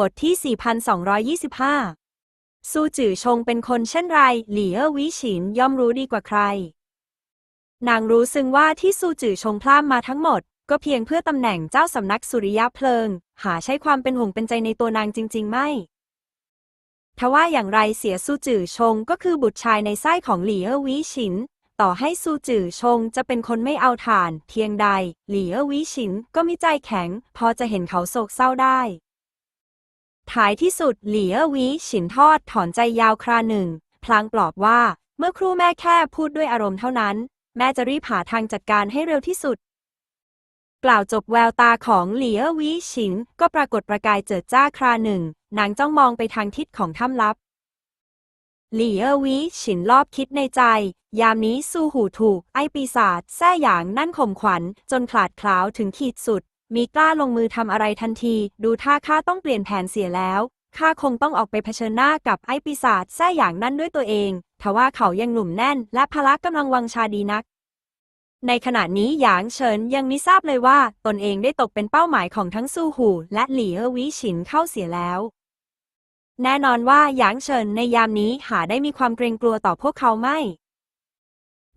บทที่ 4225 ซูจือชงเป็นคนเช่นไร หลี่เอ๋อวิฉินย่อมรู้ดีกว่าใคร นางรู้ซึ้งว่าที่ซูจือชงพลามมาทั้งหมด ก็เพียงเพื่อตำแหน่งเจ้าสำนักสุริยะเพลิง หาใช้ความเป็นห่วงเป็นใจในตัวนางจริง ๆ ไม่ ทว่าอย่างไรเสียซูจือชงก็คือบุตรชายในไส้ของหลี่เอ๋อวิฉิน ต่อให้ซูจือชงจะเป็นคนไม่เอาฐาน เพียงใด หลี่เอ๋อวิฉินก็มิใจแข็ง พอจะเห็นเขาโศกเศร้าได้ ท้ายที่สุดหลี่เอวิฉินทอดถอนใจยาวคราหนึ่ง พลางปลอบว่า เมื่อครู่แม่แค่พูดด้วยอารมณ์เท่านั้น แม่จะรีบหาทางจัดการให้เร็วที่สุด กล่าวจบแววตาของหลี่เอวิฉินก็ปรากฏประกายเจิดจ้าคราหนึ่ง นางจ้องมองไปทางทิศของถ้ำลับ หลี่เอวิฉินรอบคิดในใจ ยามนี้สู้หูถูก ไอปีศาจแซ่หยางนั่นข่มขวัญ จนขลาดคล้าวถึงขีดสุด มีกล้าลงมือทำอะไรทันที ดูท่าข้าต้องเปลี่ยนแผนเสียแล้วข้าคงต้องออกไปเผชิญหน้ากับไอ้ปีศาจแซ่หยางนั่นด้วยตัวเองทว่าเขายังหนุ่มแน่น และพละกำลังวังชาดีนัก ในขณะนี้หยางเฉินยังไมิทราบเลยว่า ตนเองได้ตกเป็นเป้าหมายของทั้งซูหูและหลี่เออวิฉินเข้าเสียแล้ว แน่นอนว่าหยางเฉินในยามนี้หาได้มีความเกรงกลัวต่อพวกเขาไม่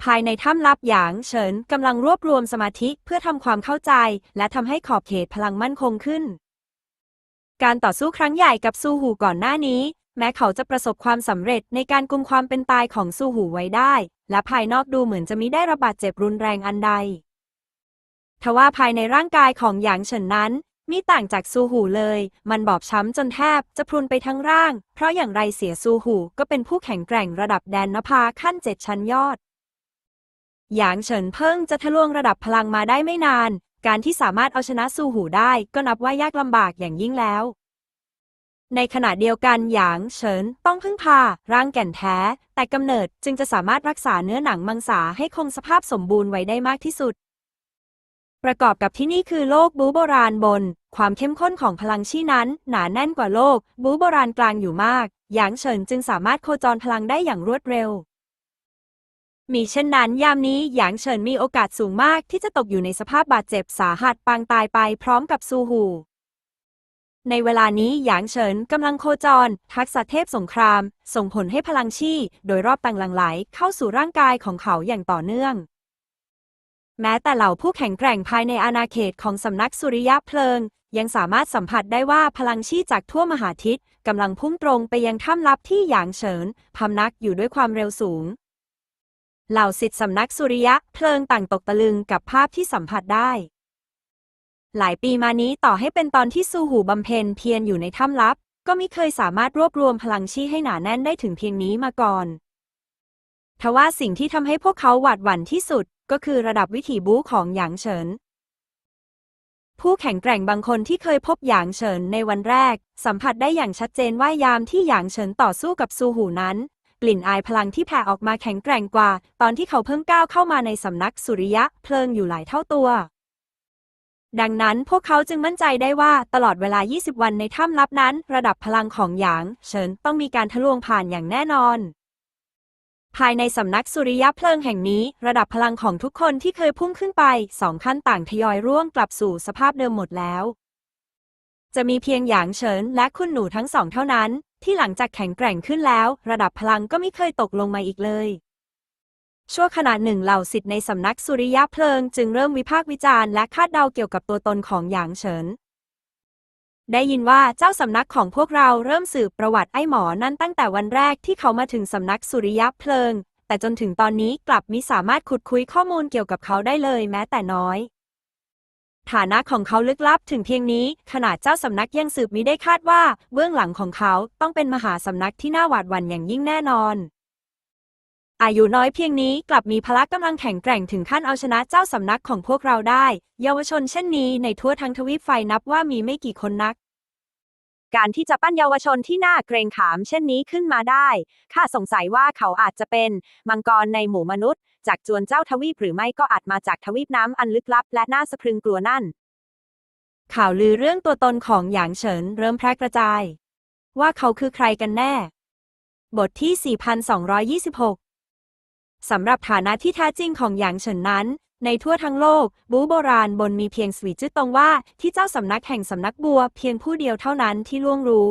ภายในถ้ำลับหยางเฉินกำลังรวบรวมสมาธิเพื่อทำความเข้าใจ และทำให้ขอบเขตพลังมั่นคงขึ้น การต่อสู้ครั้งใหญ่กับซูหูก่อนหน้านี้ แม้เขาจะประสบความสำเร็จในการกุมความเป็นตายของซูหูไว้ได้ และภายนอกดูเหมือนจะมิได้ระบาดเจ็บรุนแรงอันใด ทว่าภายในร่างกายของหยางเฉินนั้นมิต่างจากซูหูเลย มันบอบช้ำจนแทบจะพรุนไปทั้งร่าง เพราะอย่างไรเสียซูหูก็เป็นผู้แข็งแกร่งระดับแดนนภาขั้นเจ็ดชั้นยอด หยางเฉินเพิ่งจะทะลวงระดับพลังมาได้ไม่นาน การที่สามารถเอาชนะซูหูได้ก็นับว่ายากลำบากอย่างยิ่งแล้ว ในขณะเดียวกันหยางเฉินต้องพึ่งพา ร่างแก่นแท้ แต่กำเนิดจึงจะสามารถรักษาเนื้อหนังมังสาให้คงสภาพสมบูรณ์ไว้ได้มากที่สุด ประกอบกับที่นี่คือโลกบูโบราณบน ความเข้มข้นของพลังชี่นั้น หนาแน่นกว่าโลกบูโบราณกลางอยู่มากหยางเฉินจึงสามารถโคจรพลังได้อย่างรวดเร็ว มีเช่นนั้นยามนี้หยางเฉินมีโอกาสสูงมากที่จะตกอยู่ในสภาพบาดเจ็บสาหัสปางตายไปพร้อมกับซูหู ในเวลานี้หยางเฉินกำลังโคจร ทักษะเทพสงคราม ส่งผลให้พลังชี่โดยรอบต่างหลังไหลเข้าสู่ร่างกายของเขาอย่างต่อเนื่อง แม้แต่เหล่าผู้แข็งแกร่งภายในอาณาเขตของสำนักสุริยะเพลิง ยังสามารถสัมผัสได้ว่าพลังชี่จากทั่วมหาทิศกำลังพุ่งตรงไปยังถ้ำลับที่หยางเฉินพำนักอยู่ด้วยความเร็วสูง เหล่าสิทธิสำนักสุริยะเพลิงต่างตกตะลึงกับภาพที่สัมผัสได้ หลายปีมานี้ต่อให้เป็นตอนที่ซูหูบำเพ็ญเพียรอยู่ในถ้ำลับ ก็มิเคยสามารถรวบรวมพลังชี่ให้หนาแน่นได้ถึงเพียงนี้มาก่อน ทว่าสิ่งที่ทำให้พวกเขาหวาดหวั่นที่สุด ก็คือระดับวิถีบู๊ของหยางเฉิน ผู้แข็งแกร่งบางคนที่เคยพบหยางเฉินในวันแรก สัมผัสได้อย่างชัดเจนว่ายามที่หยางเฉินต่อสู้กับซูหูนั้น กลิ่นอายพลังที่แผ่ออกมาแข็งแกร่งกว่า ตอนที่เขาเพิ่งก้าวเข้ามาในสำนักสุริยะเพลิงอยู่หลายเท่าตัว ดังนั้นพวกเขาจึงมั่นใจได้ว่าตลอดเวลา 20 วันในถ้ำลับนั้น ระดับพลังของหยาง เฉินต้องมีการทะลวงผ่านอย่างแน่นอนภายในสำนักสุริยะเพลิงแห่งนี้ ระดับพลังของทุกคนที่เคยพุ่งขึ้นไปสองขั้นต่างทยอยร่วงกลับสู่สภาพเดิมหมดแล้ว จะมีเพียงหยางเฉินและคุณหนูทั้งสองเท่านั้น ที่หลังจากแข็งแกร่งขึ้นแล้ว ระดับพลังก็ไม่เคยตกลงมาอีกเลย ชั่วขณะหนึ่งเหล่าสิทธิ์ในสำนักสุริยะเพลิง จึงเริ่มวิพากษ์วิจารณ์และคาดเดาเกี่ยวกับตัวตนของหยางเฉิน ได้ยินว่าเจ้าสำนักของพวกเราเริ่มสืบประวัติไอ้หมอนั่นตั้งแต่วันแรกที่เขามาถึงสำนักสุริยะเพลิง แต่จนถึงตอนนี้กลับมิสามารถขุดคุยข้อมูลเกี่ยวกับเขาได้เลยแม้แต่น้อย ฐานะของเขาลึกลับถึงเพียงนี้ ขนาดเจ้าสำนักยังสืบมิได้คาดว่า เบื้องหลังของเขาต้องเป็นมหาสำนักที่น่าหวาดหวั่นอย่างยิ่งแน่นอน อายุน้อยเพียงนี้กลับมีพละกำลังแข็งแกร่งถึงขั้นเอาชนะเจ้าสำนักของพวกเราได้ เยาวชนเช่นนี้ในทั่วทั้งทวีปไฟนับว่ามีไม่กี่คนนักการที่จะปั้นเยาวชนที่น่าเกรงขามเช่นนี้ขึ้นมาได้ ข้าสงสัยว่าเขาอาจจะเป็น มังกรในหมู่มนุษย์ จากจวนเจ้าทวีปหรือไม่ก็อาจมาจากทวีปน้ำอันลึกลับ และน่าสะพรึงกลัวนั่น ข่าวลือเรื่องตัวตนของหยางเฉินเริ่มแพร่กระจาย ว่าเขาคือใครกันแน่ บทที่ 4226 สำหรับฐานะที่แท้จริงของหยางเฉินนั้น ในทั่วทั้งโลก บูโบราณบนมีเพียงสวีจื้อตรงว่าที่เจ้าสำนักแห่งสำนักบัวเพียงผู้เดียวเท่านั้นที่ล่วงรู้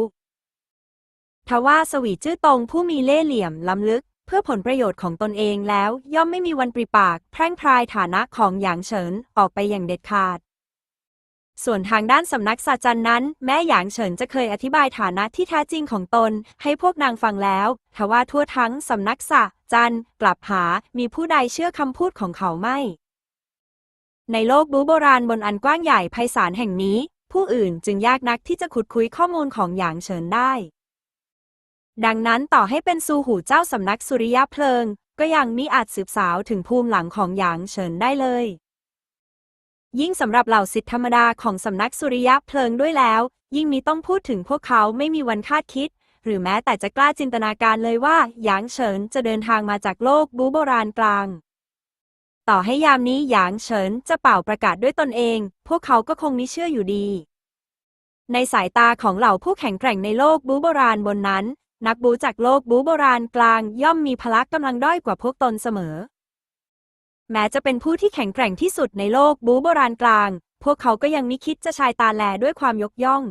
ทว่าสวีจื้อตรงผู้มีเล่ห์เหลี่ยมล้ำลึก เพื่อผลประโยชน์ของตนเองแล้วย่อมไม่มีวันปริปาก แพร่งพรายฐานะของหยางเฉินออกไปอย่างเด็ดขาด ส่วนทางด้านสำนักศาจันนั้น แม้หยางเฉินจะเคยอธิบายฐานะที่แท้จริงของตน ให้พวกนางฟังแล้วทว่าทั่วทั้งสำนักศาจันกลับหามีผู้ใดเชื่อคำพูดของเขาไม่ ในโลกบูโบราณบนอันกว้างใหญ่ไพศาลแห่งนี้ ผู้อื่นจึงยากนักที่จะขุดคุยข้อมูลของหยางเฉินได้ ดังนั้นต่อให้เป็นซูหูเจ้าสำนักสุริยะเพลิง ก็ยังมิอาจสืบสาวถึงภูมิหลังของหยางเฉินได้เลย ยิ่งสำหรับเหล่าสิทธิธรรมดาของสำนักสุริยะเพลิงด้วยแล้ว ยิ่งมีต้องพูดถึงพวกเขาไม่มีวันคาดคิด หรือแม้แต่จะกล้าจินตนาการเลยว่าหยางเฉินจะเดินทางมาจากโลกบูโบราณกลาง ต่อให้ยามนี้หยางเฉินจะเป่าประกาศด้วยตนเอง พวกเขาก็คงมิเชื่ออยู่ดี ในสายตาของเหล่าผู้แข็งแกร่งในโลกบูโบราณบนนั้น นักบูจากโลกบูโบราณกลางย่อมมีพละกกำลังด้อยกว่าพวกตนเสมอ แม้จะเป็นผู้ที่แข็งแกร่งที่สุดในโลกบูโบราณกลาง พวกเขาก็ยังมิคิดจะชายตาแลด้วยความยกย่อง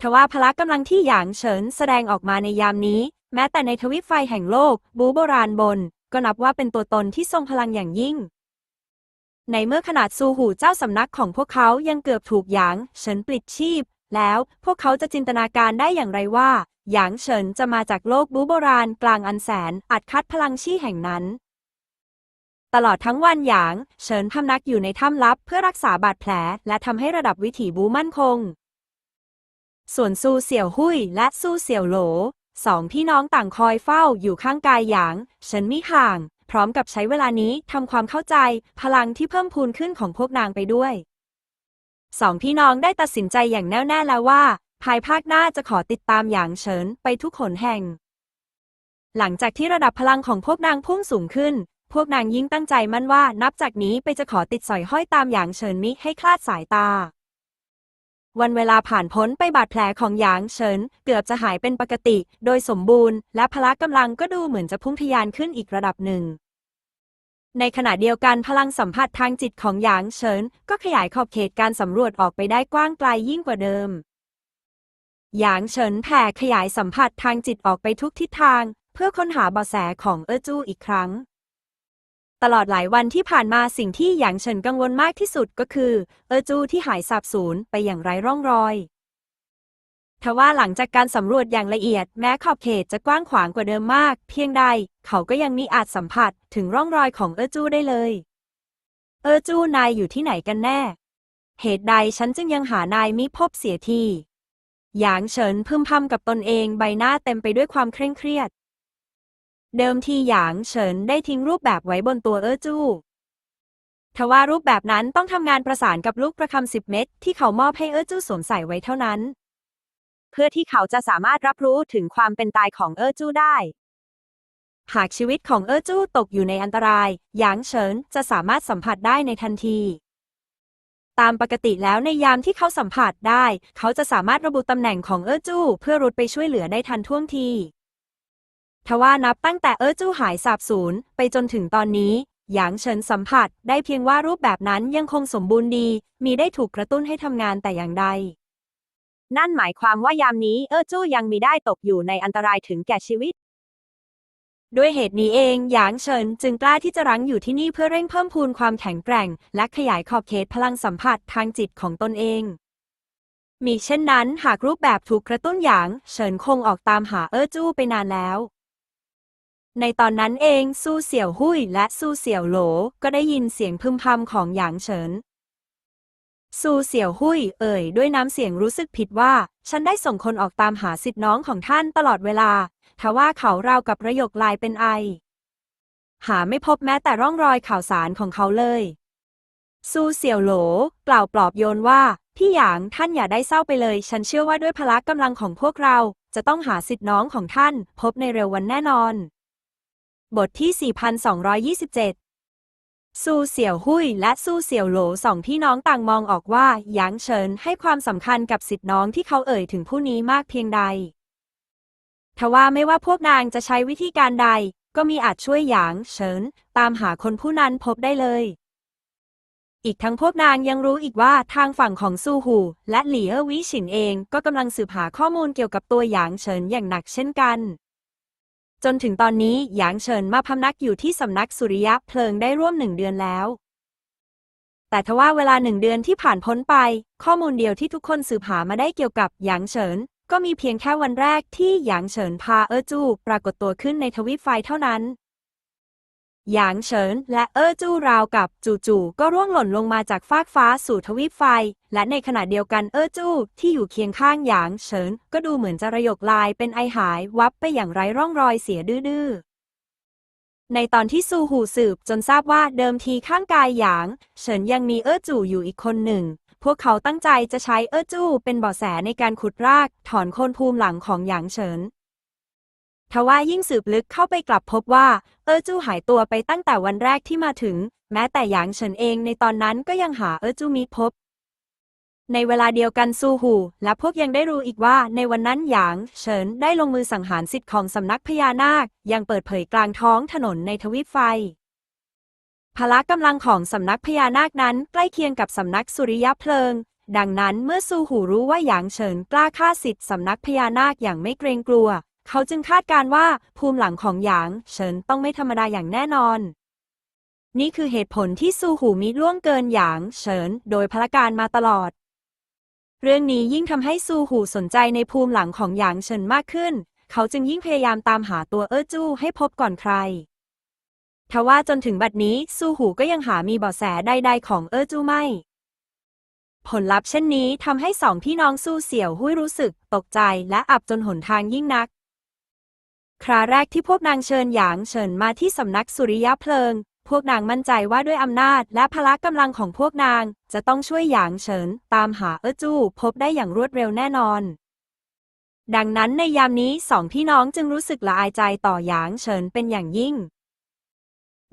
ทว่าพละกกำลังที่หยางเฉินแสดงออกมาในยามนี้ แม้แต่ในทวิปไฟแห่งโลกบูโบราณบน ก็นับว่าเป็นตัวตนที่ทรงพลังอย่างยิ่ง ในเมื่อขนาดซูหูเจ้าสำนักของพวกเขายังเกือบถูกหยางเฉินปลิดชีพ แล้วพวกเขาจะจินตนาการได้อย่างไรว่า หยางเฉินจะมาจากโลกบูโบราณกลางอันแสน อัดคัดพลังชี่แห่งนั้น ตลอดทั้งวันหยาง เฉินพำนักอยู่ในถ้ำลับเพื่อรักษาบาดแผล และทำให้ระดับวิถีบูมั่นคง ส่วนซูเสี่ยวหุยและซูเสี่ยวโหลสองพี่น้องต่างคอยเฝ้าอยู่ข้างกายหยาง เฉินมิห่าง พร้อมกับใช้เวลานี้ทำความเข้าใจ พลังที่เพิ่มพูนขึ้นของพวกนางไปด้วยสองพี่น้องได้ตัดสินใจอย่างแน่วแน่แล้วว่า ภายภาคหน้าจะขอติดตามหยางเฉินไปทุกหนแห่ง หลังจากที่ระดับพลังของพวกนางพุ่งสูงขึ้น พวกนางยิ่งตั้งใจมั่นว่านับจากนี้ไปจะขอติดสอยห้อยตามหยางเฉินมิให้คลาดสายตา วันเวลาผ่านพ้นไปบาดแผลของหยางเฉินเกือบจะหายเป็นปกติ โดยสมบูรณ์ และพละกำลังก็ดูเหมือนจะพุ่งทะยานขึ้นอีกระดับหนึ่งในขณะเดียวกันพลังสัมผัสทางจิตของหยางเฉิน ก็ขยายขอบเขตการสำรวจออกไปได้กว้างไกลยิ่งกว่าเดิม หยางเฉินแผ่ขยายสัมผัสทางจิตออกไปทุกทิศทาง เพื่อค้นหาเบาะแสของเออจู้อีกครั้ง ตลอดหลายวันที่ผ่านมาสิ่งที่หยางเฉินกังวลมากที่สุดก็คือเออจูที่หายสาบสูญไปอย่างไร้ร่องรอยทว่าหลังจากการสำรวจอย่างละเอียดแม้ขอบเขตจะกว้างขวางกว่าเดิมมาก เพียงใดเขาก็ยังมีอาจสัมผัสถึงร่องรอยของเออจูได้เลย เออจูนายอยู่ที่ไหนกันแน่ เหตุใดฉันจึงยังหานายมิพบเสียที หยางเฉินพึมพำกับตนเองใบหน้าเต็มไปด้วยความเคร่งเครียด เดิมทีหยางเฉินได้ทิ้งรูปแบบไว้บนตัวเออจู้ทว่ารูปแบบนั้นต้องทำงานประสานกับลูกประคำสิบเม็ดที่เขามอบให้เออจู้สวมใส่ไว้เท่านั้น เพื่อที่เขาจะสามารถรับรู้ถึงความเป็นตายของเออจู้ได้ หากชีวิตของเออจู้ตกอยู่ในอันตรายหยางเฉินจะสามารถสัมผัสได้ในทันที ตามปกติแล้วในยามที่เขาสัมผัสได้ เขาจะสามารถระบุตำแหน่งของเออจู้เพื่อรุดไปช่วยเหลือได้ทันท่วงทีทว่านับตั้งแต่เออจู้หายสาบสูญไปจนถึงตอนนี้ หยางเฉินสัมผัสได้เพียงว่ารูปแบบนั้นยังคงสมบูรณ์ดี มีได้ถูกกระตุ้นให้ทำงานแต่อย่างใด นั่นหมายความว่ายามนี้เออจู้ยังมีได้ตกอยู่ในอันตรายถึงแก่ชีวิต ด้วยเหตุนี้เองหยางเฉินจึงกล้าที่จะรั้งอยู่ที่นี่เพื่อเร่งเพิ่มพูนความแข็งแกร่ง และขยายขอบเขตพลังสัมผัสทางจิตของตนเอง มีเช่นนั้นหากรูปแบบถูกกระตุ้นหยาง เฉินคงออกตามหาเออจู้ไปนานแล้ว ในตอนนั้นเองซูเสี่ยวหุยและซูเสี่ยวโหลก็ได้ยินเสียงพึมพำของหยางเฉินซูเสี่ยวหุยเอ่ยด้วยน้ำเสียงรู้สึกผิดว่า ฉันได้ส่งคนออกตามหาสิทธิน้องของท่านตลอดเวลา ทว่าเขาราวกับประโยคลายเป็นไอ หาไม่พบแม้แต่ร่องรอยข่าวสารของเขาเลย ซูเสี่ยวโหล กล่าวปลอบโยนว่าพี่หยางท่านอย่าได้เศร้าไปเลย ฉันเชื่อว่าด้วยพละกำลังของพวกเรา จะต้องหาสิทธิน้องของท่าน พบในเร็ววันแน่นอน บทที่ 4227 ซูเสี่ยวหุยและซูเสี่ยวโหลสองพี่น้องต่างมองออกว่าหยางเฉินให้ความสำคัญกับสิทธิน้องที่เขาเอ่ยถึงผู้นี้มากเพียงใด ทว่าไม่ว่าพวกนางจะใช้วิธีการใด ก็มีอาจช่วยหยางเฉินตามหาคนผู้นั้นพบได้เลย อีกทั้งพวกนางยังรู้อีกว่าทางฝั่งของซูหู และหลี่เออวิฉินเองก็กำลังสืบหาข้อมูลเกี่ยวกับตัวหยางเฉินอย่างหนักเช่นกัน จนถึงตอนนี้หยางเฉินมาพำนักอยู่ที่สำนักสุริยะเพลิงได้ร่วมหนึ่งเดือนแล้วแต่ทว่าเวลาหนึ่งเดือนที่ผ่านพ้นไป ข้อมูลเดียวที่ทุกคนสืบหามาได้เกี่ยวกับหยางเฉิน ก็มีเพียงแค่วันแรกที่หยางเฉินพาเออจูปรากฏตัวขึ้นในทวีปไฟเท่านั้น หยางเฉินและเออจูราวกับจู่ๆก็ร่วงหล่นลงมาจากฟากฟ้าสู่ทวีปไฟ และในขณะเดียวกันเออจูที่อยู่เคียงข้างหยางเฉิน ก็ดูเหมือนจะระยกลายเป็นไอหายวับไปอย่างไร้ร่องรอยเสียดื้อๆในตอนที่ซูหูสืบจนทราบว่าเดิมทีข้างกายหยาง เฉินยังมีเออจู่อยู่อีกคนหนึ่ง พวกเขาตั้งใจจะใช้เออจู้เป็นเบาะแสในการขุดรากถอนโคนภูมิหลังของหยางเฉินทว่ายิ่งสืบลึกเข้าไปกลับพบว่า เออจู้หายตัวไปตั้งแต่วันแรกที่มาถึง แม้แต่หยางเฉินเองในตอนนั้นก็ยังหาเออจู้มิพบ ในเวลาเดียวกันซูหู และพวกยังได้รู้อีกว่าในวันนั้นหยาง เฉินได้ลงมือสังหารสิทธิ์ของสำนักพญานาคยังเปิดเผยกลางท้องถนนในทวีปไฟ พละกำลังของสำนักพญานาคนั้นใกล้เคียงกับสำนักสุริยะเพลิง ดังนั้นเมื่อซูหูรู้ว่าหยางเฉินกล้าฆ่าสิทธิ์สำนักพญานาคอย่างไม่เกรงกลัว เขาจึงคาดการณ์ว่าภูมิหลังของหยางเฉินต้องไม่ธรรมดาอย่างแน่นอน นี่คือเหตุผลที่ซูหูมิล่วงเกินหยางเฉินโดยพละการมาตลอด เรื่องนี้ยิ่งทำให้ซูหูสนใจในภูมิหลังของหยางเฉินมากขึ้น เขาจึงยิ่งพยายามตามหาตัวเออจู้ให้พบก่อนใคร ทว่าจนถึงบัดนี้ซูหูก็ยังหามีเบาะแสใดๆของเออจูไม่ ผลลัพธ์เช่นนี้ทำให้สองพี่น้องสู้เสี่ยวหุ้ยรู้สึก ตกใจและอับจนหนทางยิ่งนัก คราแรกที่พวกนางเชิญหยางเฉินมาที่สำนักสุริยะเพลิง พวกนางมั่นใจว่าด้วยอำนาจและพละกำลังของพวกนาง จะต้องช่วยหยางเฉิน ตามหาเออจู้พบได้อย่างรวดเร็วแน่นอนดังนั้นในยามนี้สองพี่น้องจึงรู้สึกละอายใจต่อหยางเฉินเป็นอย่างยิ่ง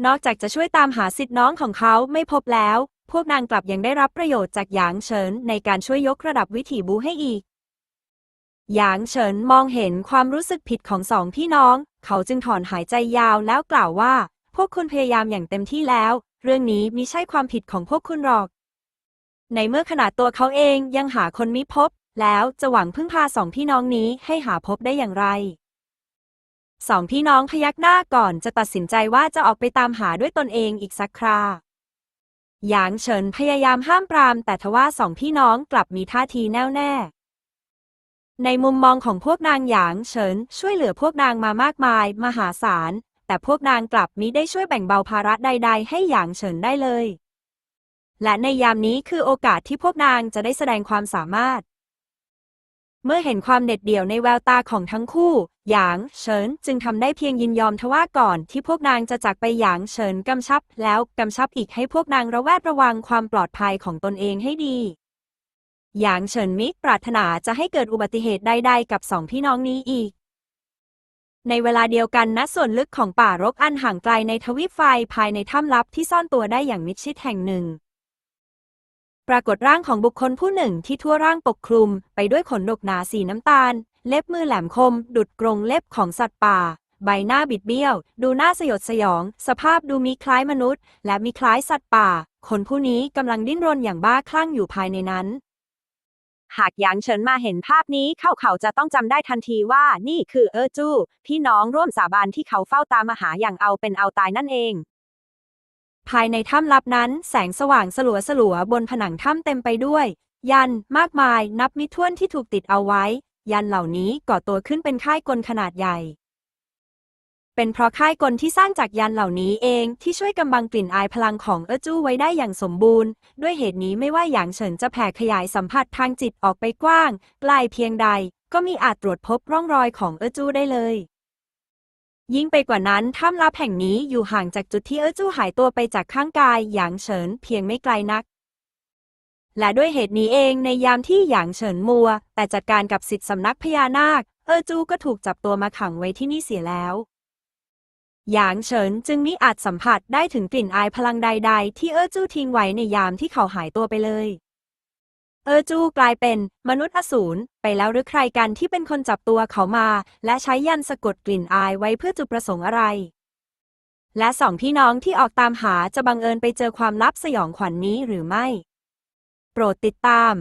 นอกจากจะช่วยตามหาสิทธิ์น้องของเขาไม่พบแล้ว พวกนางกลับยังได้รับประโยชน์จากหยางเฉินในการช่วยยกระดับวิถีบูให้อีก หยางเฉินมองเห็นความรู้สึกผิดของสองพี่น้อง เขาจึงถอนหายใจยาวแล้วกล่าวว่า พวกคุณพยายามอย่างเต็มที่แล้ว เรื่องนี้มิใช่ความผิดของพวกคุณหรอก ในเมื่อขนาดตัวเขาเองยังหาคนมิพบ แล้วจะหวังพึ่งพาสองพี่น้องนี้ให้หาพบได้อย่างไร สองพี่น้องพยักหน้าก่อนจะตัดสินใจว่าจะออกไปตามหาด้วยตนเองอีกสักครา หยางเฉินพยายามห้ามปราม แต่ทว่าสองพี่น้องกลับมีท่าทีแน่วแน่ ในมุมมองของพวกนางหยางเฉินช่วยเหลือพวกนางมามากมาย มหาศาล แต่พวกนางกลับมิได้ช่วยแบ่งเบาภาระใด ๆ ให้หยางเฉินได้เลย และในยามนี้คือโอกาสที่พวกนางจะได้แสดงความสามารถ เมื่อเห็นความเด็ดเดี่ยวในแววตาของทั้งคู่ หยางเฉินจึงทำได้เพียงยินยอมทว่าก่อนที่พวกนางจะจากไปหยางเฉินกำชับ แล้วกำชับอีกให้พวกนางระแวดระวังความปลอดภัยของตนเองให้ดี หยางเฉินมิปรารถนาจะให้เกิดอุบัติเหตุใดๆกับสองพี่น้องนี้อีก ในเวลาเดียวกันณส่วนลึกของป่ารกอันห่างไกลในทวีปไฟภายในถ้ำลับที่ซ่อนตัวได้อย่างมิดชิดแห่งหนึ่งปรากฏร่างของบุคคลผู้หนึ่งที่ทั่วร่างปกคลุมไปด้วยขนดกหนาสีน้ำตาล เล็บมือแหลมคม ดุดกรงเล็บของสัตว์ป่า ใบหน้าบิดเบี้ยว ดูน่าสยดสยอง สภาพดูมีคล้ายมนุษย์ และมีคล้ายสัตว์ป่า คนผู้นี้กำลังดิ้นรนอย่างบ้าคลั่งอยู่ภายในนั้น หากหยางเฉินมาเห็นภาพนี้เขาเขาจะต้องจำได้ทันทีว่านี่คือเออจู้พี่น้องร่วมสาบานที่เขาเฝ้าตามมาหาอย่างเอาเป็นเอาตายนั่นเองภายในถ้ำลับนั้น แสงสว่างสลัวสลัวบนผนังถ้ำเต็มไปด้วย ยันมากมายนับมิถ้วนที่ถูกติดเอาไว้ ยันเหล่านี้ก่อตัวขึ้นเป็นค่ายกลขนาดใหญ่ เป็นเพราะค่ายกลที่สร้างจากยันเหล่านี้เองที่ช่วยกำบังกลิ่นอายพลังของเออจู้ไว้ได้อย่างสมบูรณ์ ด้วยเหตุนี้ไม่ว่าหยางเฉินจะแผ่ขยายสัมผัสทางจิตออกไปกว้างไกลเพียงใด ก็มีอาจตรวจพบร่องรอยของเออจู้ได้เลยยิ่งไปกว่านั้นถ้ำลับแห่งนี้อยู่ห่างจากจุดที่เออจู้หายตัวไปจากข้างกายหยางเฉินเพียงไม่ไกลนัก และด้วยเหตุนี้เองในยามที่หยางเฉินมัว แต่จัดการกับสิทธิสำนักพญานาค เออจูก็ถูกจับตัวมาขังไว้ที่นี่เสียแล้วหยางเฉินจึงมิอาจสัมผัสได้ถึงกลิ่นอายพลังใด ๆ ที่เออจูทิ้งไว้ในยามที่เขาหายตัวไปเลย เออจูกลายเป็นมนุษย์อสูรไปแล้วหรือใครกันที่เป็นคนจับตัวเขามา และใช้ยันสะกดกลิ่นอายไว้เพื่อจุดประสงค์อะไร และสองพี่น้องที่ออกตามหาจะบังเอิญไปเจอความลับสยองขวัญนนี้หรือไม่ โปรดติดตาม